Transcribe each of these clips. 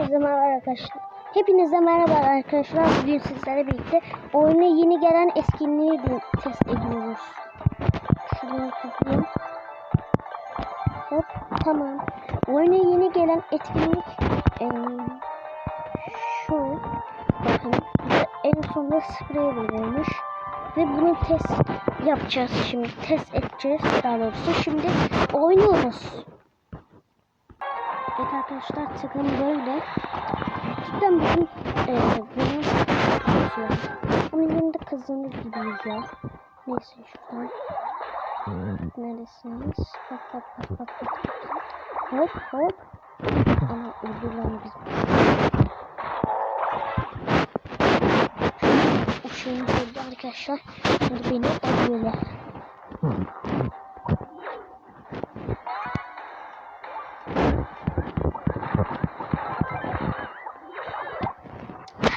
Hepinize merhaba arkadaşlar. Hepinize merhaba arkadaşlar. Bugün sizlerle birlikte oyuna yeni gelen eskinliği test ediyoruz. Şunu kapayım. Hop tamam. Oyuna yeni gelen etkinlik eee, şu. Bakın en sonunda sprey veriyormuş. Ve bunu test yapacağız şimdi. Test edeceğiz daha doğrusu. Şimdi oynuyoruz. Evet arkadaşlar takım böyle. Cidden bizim e, benim ya. Onun yanında kazanır gibiyiz ya. Neyse şuradan. Neredesiniz? Bak bak bak bak bak. Hop hop. Ama öldürülen biz. Uşağım öldü arkadaşlar. Şimdi beni alıyorlar.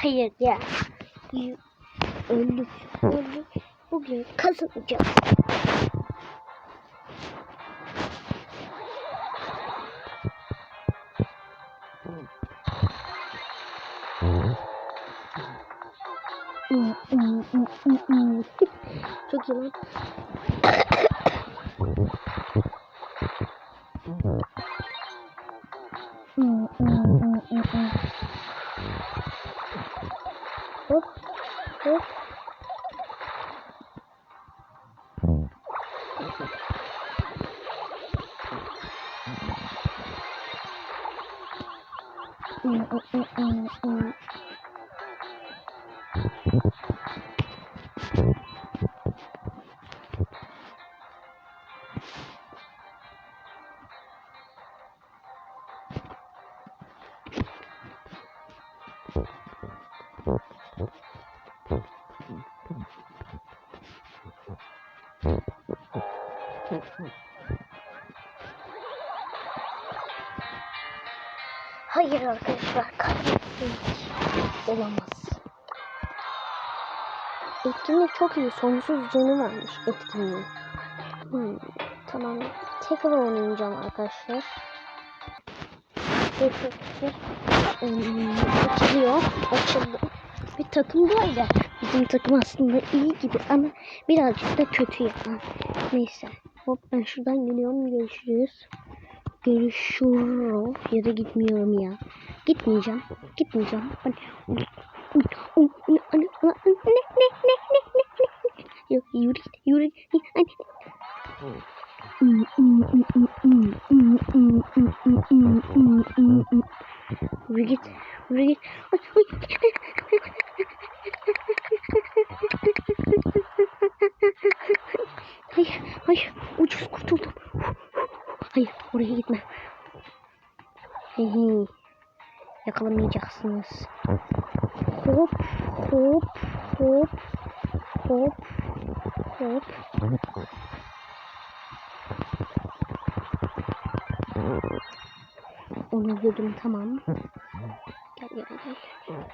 Hayır ya. Öldük. Öldük. Bugün kazanacağız. Çok iyi lan. Hayır arkadaşlar kaybettik. Olamaz. Etkinlik çok iyi. Sonsuz canı varmış etkinliğin. Hmm, tamam. Tekrar oynayacağım arkadaşlar. Hmm, açılıyor. Açıldı. Bir takım böyle. Bizim takım aslında iyi gibi ama birazcık da kötü ya. Neyse. Hop ben şuradan geliyorum. Görüşürüz. Görüşürüz. Ya da gitmiyorum ya. Gitmeyeceğim. Gitmeyeceğim. Hani... Ne ne ne ne ne ne Yok yürü yürü. Hani... Yürü git. Yürü git. Ay, ay. Hayır, hayır. Ucuz kurtuldum. Hayır, oraya gitme. Hehe. Yakalamayacaksınız. Hop, hop, hop, hop, hop. Onu gördüm tamam. Gel gel gel.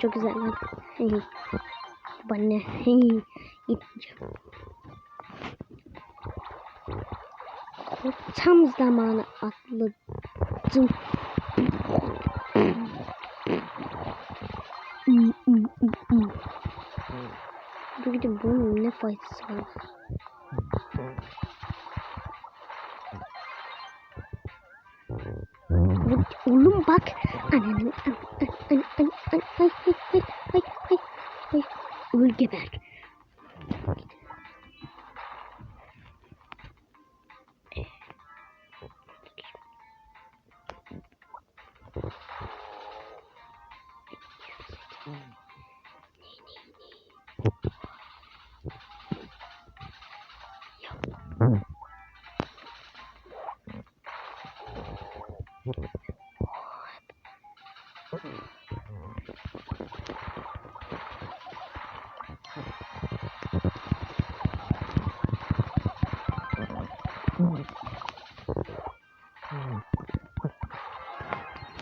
Çok güzel lan. Gitmeyeceğim. Hop, Tam zamanı atladım. Dur gidin bunun ne faydası var? Oğlum bak. Ananı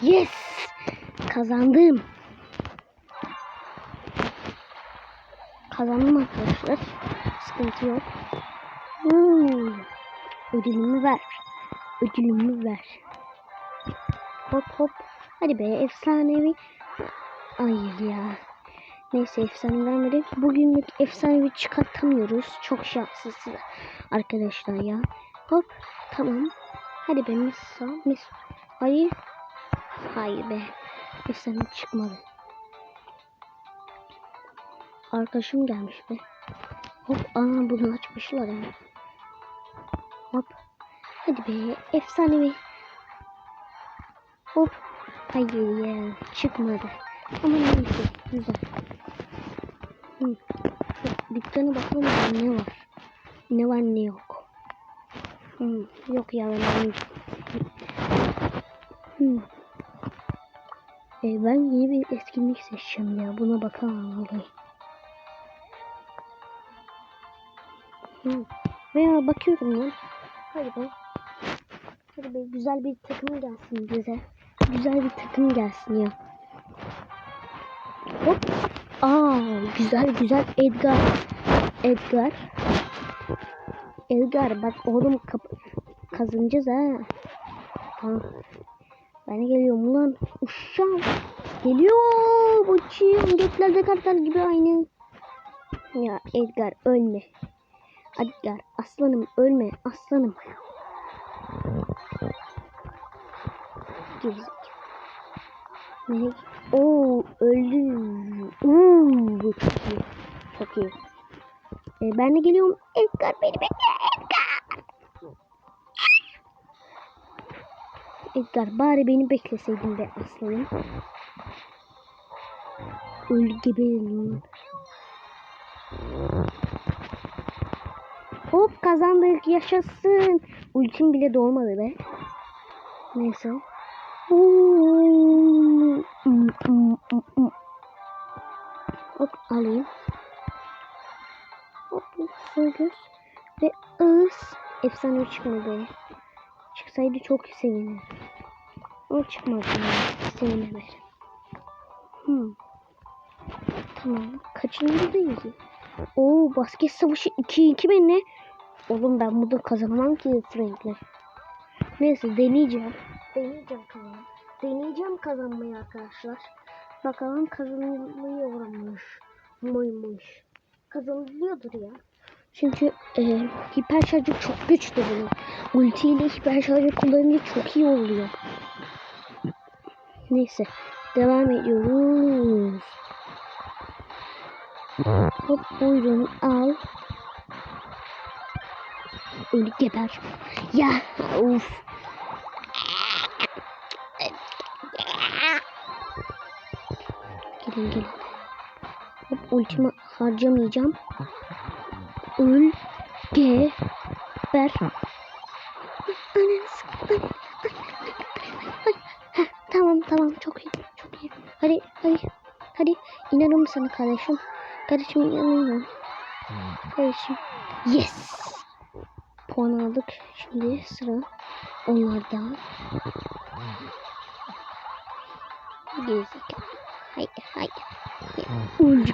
Yes! Kazandım. kazandım arkadaşlar. Sıkıntı yok. Hmm. Ödülümü ver. Ödülümü ver. Hop hop. Hadi be efsanevi. Hayır ya. Neyse efsane vermedi. Bugünlük efsanevi çıkartamıyoruz. Çok şanslısız arkadaşlar ya. Hop. Tamam. Hadi be Misa. Mis. Hayır. Hayır be. Efsane çıkmadı. Arkadaşım gelmiş be. Hop. Ana bunu açmışlar yani. Hop. Hadi be. Efsanevi. Hop. Hayır ya. Çıkmadı. Ama neyse. Güzel. Hı. Dükkana bakalım ne var. Ne var ne yok. Hı. Yok ya ben. Hı. E, ben yeni bir etkinlik seçeceğim ya. Buna vallahi. Hı. Veya bakıyorum lan. Hadi be. Hadi be güzel bir takım gelsin bize. Güzel bir takım gelsin ya. Hop. Aa güzel güzel Edgar. Edgar. Edgar bak oğlum kazanacağız ha. Tamam. Ben geliyorum ulan. Uşağım. Geliyor. Uçuyorum. Göklerde kartal gibi aynı. Ya Edgar ölme. Edgar aslanım ölme aslanım. Gerizekalı. Ne? Oo öldü. Oo bu çok iyi. Çok iyi. Ee, ben de geliyorum. Edgar beni bekle. Edgar bari beni bekleseydin be aslanım. Öldü geberin. Hop kazandık yaşasın. Ultim bile dolmadı be. Neyse. Hop alayım. Hop göz ve ıs. Efsane çıkmadı. Çıksaydı çok sevinirim. Ama çıkmadı. Yani. Sevinemedim. Hmm. Tamam. Kaçıncıdayız? Oo basket savaşı 2-2 ben ne? Oğlum ben burada kazanamam ki Frank'le. Neyse deneyeceğim. Deneyeceğim kazan. Deneyeceğim kazanmayı arkadaşlar. Bakalım kazanılıyormuş. Muymuş. Kazanılıyordur ya. Çünkü e, hiper şarjı çok güçlü bunun. Ulti ile hiper şarjı kullanınca çok iyi oluyor. Neyse. Devam ediyoruz. Hop buyurun al. Ölü geber. Ya uf. Gelin gelin. Hop ultimi harcamayacağım. Öl. Geber. Hadi inanırım sana kardeşim. Kardeşim inanıyorum. Kardeşim. Yes. Puan aldık. Şimdi sıra onlarda. Gerizekalı. Haydi haydi. Öldü.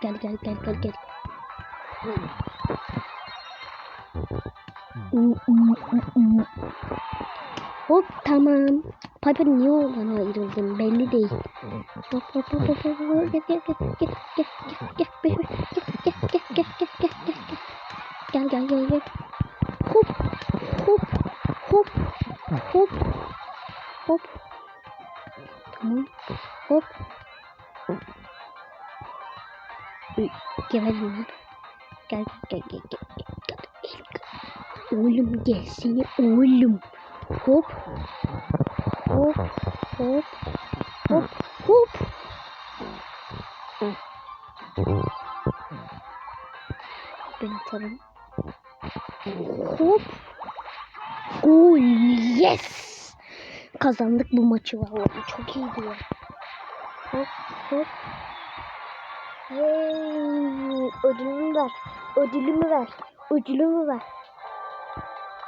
Gel gel gel gel gel. Hop tamam. Piper niye oradan ayrıldın belli değil. Hop hop hop hop hop hop gel gel gel gel gel gel gel kazandık bu maçı vallahi çok iyiydi ya hop hop hey ödülümü ver ödülümü ver ödülümü ver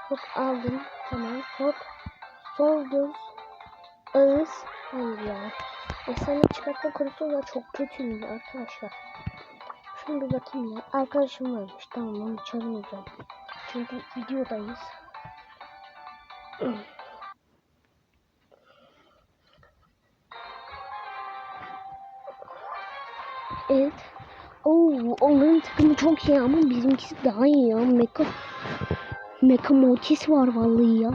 hop aldım tamam hop sol göz, ağız, hayır ya. Efsane çıkartma konusunda çok kötüyüm arkadaşlar. Şunu bir bakayım ya. Arkadaşım varmış. Tamam onu çağırmayacağım. Çünkü videodayız. Evet. Oo, onların takımı çok iyi ama bizimkisi daha iyi ya. Meka Meka Mortis var vallahi ya.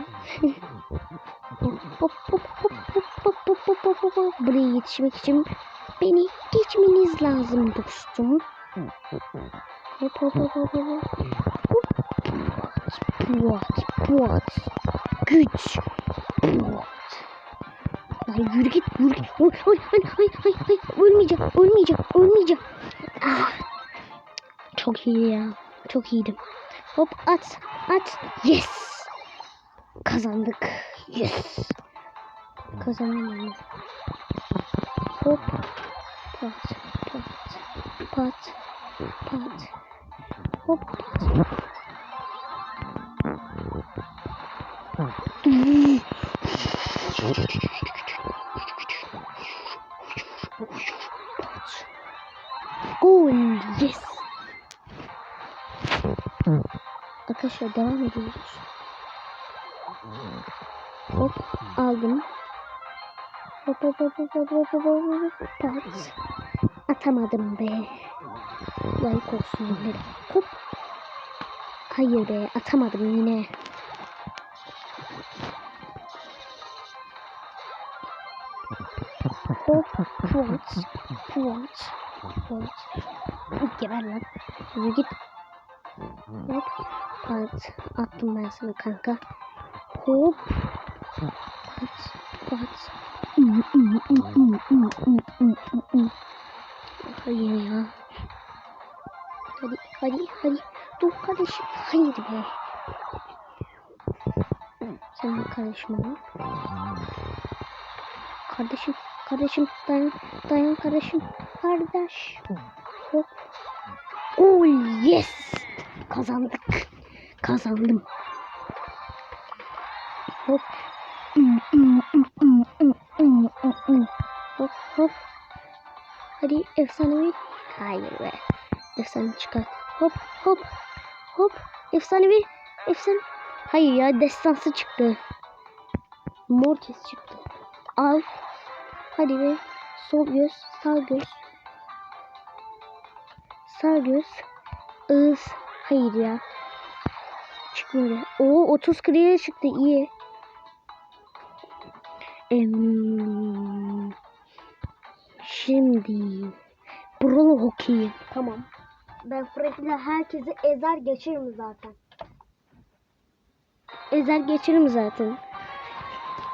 Buraya yetişmek için beni geçmeniz lazım dostum. Hop hop hop hop hop. Hop. Puat, puat. Güç. Puat. Ay yürü git, yürü git. Oy, oy, ay, ay, ay, ay. Ölmeyeceğim, ölmeyeceğim, ölmeyeceğim. Ah. Çok iyi ya. Çok iyiydim. Hop at, at. Yes. Kazandık. Yes. Kazandım. Hop. Pat, pat, pat, pat. Hop, pat. Gol. arkadaşlar devam ediyoruz. Hop aldım. Hop hop hop hop hop hop hop hop Tat. Atamadım be. Like olsun yine. Hop. Hayır be atamadım yine. Hop. Pivot. Pivot. Pivot. Geber lan. Yürü git. Hop. Pat. Attım ben sana kanka. Hop. Pat. Pat. Hayır ya. Hadi hadi hadi. Dur kardeşim. Hayır be. Sen karışma. Kardeşim. Kardeşim dayan. Dayan kardeşim. Kardeş. Hop. Oh yes. Kazandık. Kazandım. Hop. Hop hop. Hadi efsanevi. Hayır be. Efsane çıkart. Hop hop. Hop. Efsanevi. Efsane. Hayır ya destansı çıktı. Mortis çıktı. Al. Hadi be. Sol göz. Sağ göz. Sağ göz. Ağız. Hayır ya. Çıkmadı. Oo 30 kriye çıktı. iyi. Em, şimdi Brawl Hockey. Tamam. Ben Frank'le herkesi ezer geçerim zaten. Ezer geçerim zaten.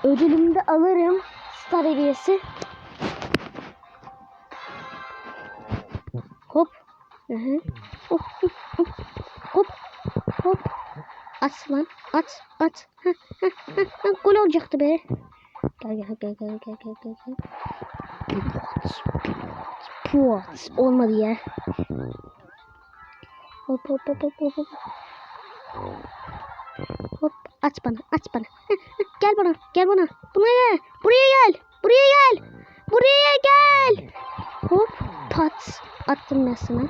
Ödülümü de alırım. Star hediyesi. Hop. Hı hı. Hop hop hop. Hop. Hop. At lan. At. At. Heh, heh, heh. Gol olacaktı be. Gel gel gel gel gel gel gel. gel. Puat. Olmadı ya. Hop hop hop hop hop hop. At bana at bana. Gel bana gel bana. Buna gel. Buraya gel. Buraya gel. Buraya gel. Hop pat. Attım ben sana.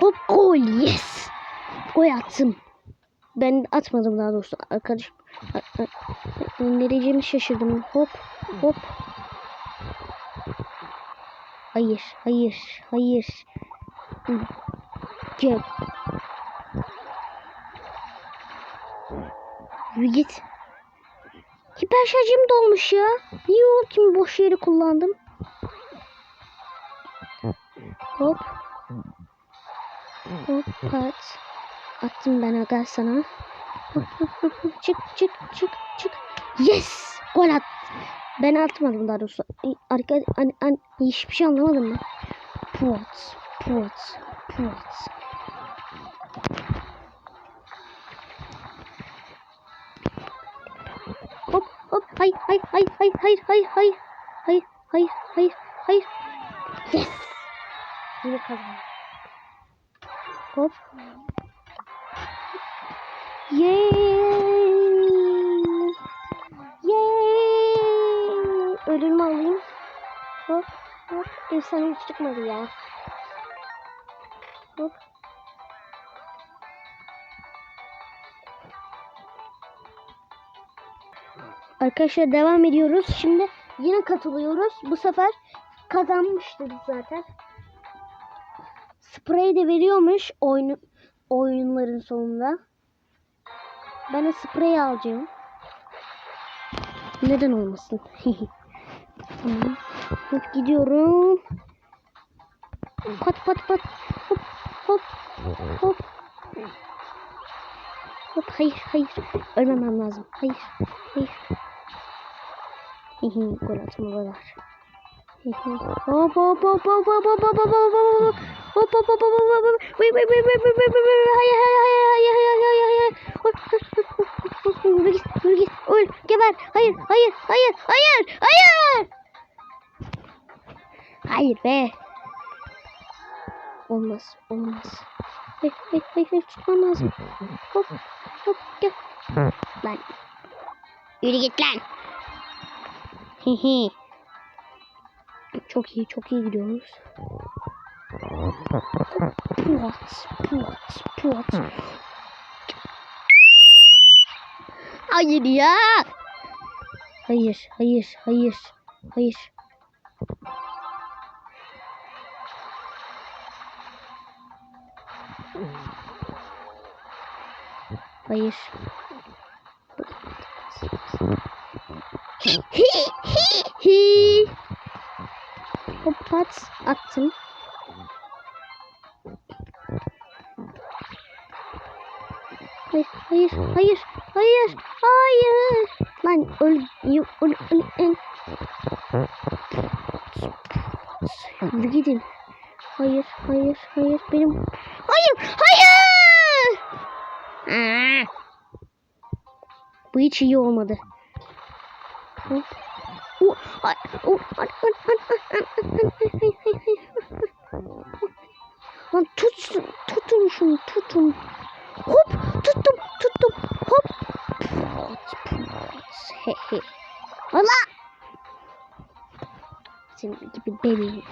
Hop gol yes. Gol attım. Ben atmadım daha doğrusu arkadaş. a- a- Ne diyeceğimi şaşırdım. Hop hop. Hayır hayır hayır. Gel. Yürü git. Hiper şarjım dolmuş ya. Niye o kimi boş yeri kullandım? Hop. Hoppat. Attım ben aga sana. Çık çık çık çık. Yes! Gol at. Ben atmadım daha doğrusu. Arka, an, an, hiçbir şey anlamadım ben. Put. Put. Put. Hop hop. Hayır hayır hayır hayır hayır hayır hayır. Hayır hayır hayır hayır. Yes! Yine kazandım hop Yay! Yay! Ödülümü alayım. Hop hop. Efsane hiç çıkmadı ya. Hop. Arkadaşlar devam ediyoruz. Şimdi yine katılıyoruz. Bu sefer kazanmıştır zaten. Sprey de veriyormuş oyunu, oyunların sonunda. Ben de sprey alacağım. Neden olmasın? Hop gidiyorum. Pat pat pat. Hop hop hop. Hop hayır hayır. Ölmemem lazım. Hayır hayır. Gol atmalılar. Hop hop hop hop hop hop hop hop hop hop hop hop hop hop hayır hayır hayır hayır hayır hayır hayır hop. Yürü git öl geber hayır hayır hayır hayır hayır hayır be olmaz olmaz hayır hayır hayır, hayır tutmam lazım hop hop gel lan yürü git lan Hihi. Çok iyi, çok iyi gidiyoruz. Puat, puat, puat. Hayır ya. Hayır, hayır, hayır, hayır. Hayır. Hi hi hi. Hop pat attım. Hayır, hayır, hayır, hayır, hayır. Lan öl, öl, öl, öl. Yürü gidin. Hayır, hayır, hayır, benim. Hayır, hayır. Aa. Bu hiç iyi olmadı. Oh, an, an, an, an, tutsun, tutun şunu, tutun. Hop, tuttum, tuttum, hop. Allah! Senin gibi beni.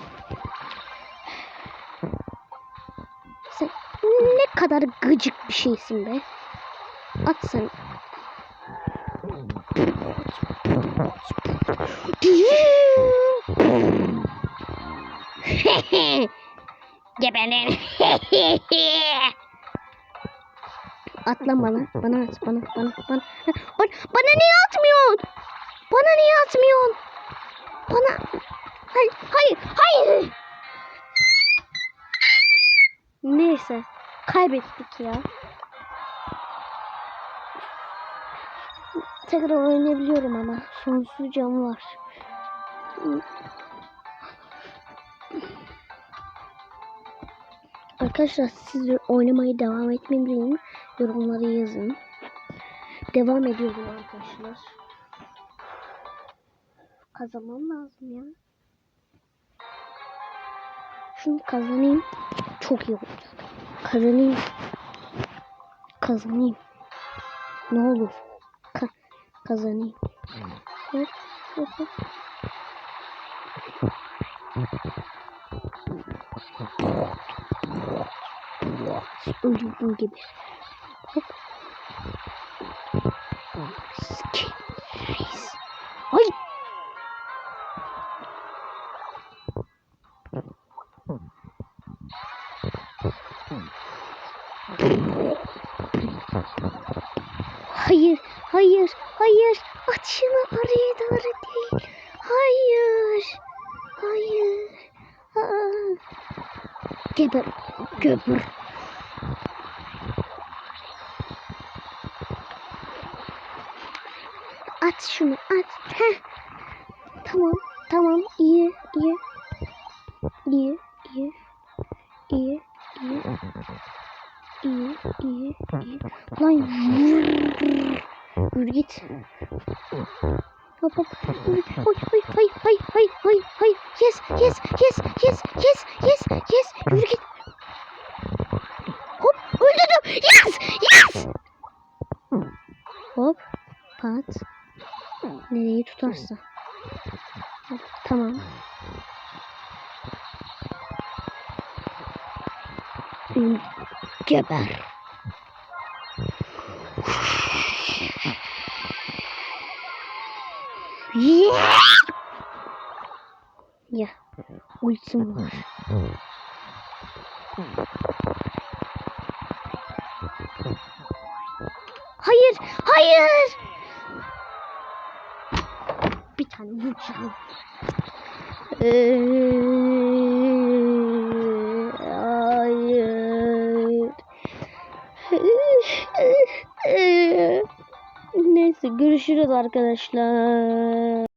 Sen ne kadar gıcık bir şeysin be. At sen. Geberin. at lan bana. Bana at. Bana. Bana. Bana. Bana, bana niye atmıyorsun? Bana niye atmıyorsun? Bana. Hayır. Hayır. Hayır. Neyse. Kaybettik ya. Tekrar oynayabiliyorum ama. Sonsuz cam var. Arkadaşlar siz de oynamaya devam etmeliyim. Yorumları yazın. Devam ediyorum arkadaşlar. Kazanmam lazım ya. Şunu kazanayım. Çok iyi olacak. Kazanayım. Kazanayım. Ne olur. Ka kazanayım. Hop, hop, hop. Öldürdüğüm gibi. Hop. Skin. At şunu at. Heh. Tamam. Tamam. iyi iyi. İyi iyi. İyi iyi. İyi iyi iyi. Lan yürü. Yürü git. Hop hop. Oy oy hay hay hay hay hay. Yes yes yes yes yes yes yes. Yürü git. Tutarsa. Tamam. Geber. Ya. Ultim var. Hayır, hayır. Tane. Ee, hayır. Neyse görüşürüz arkadaşlar.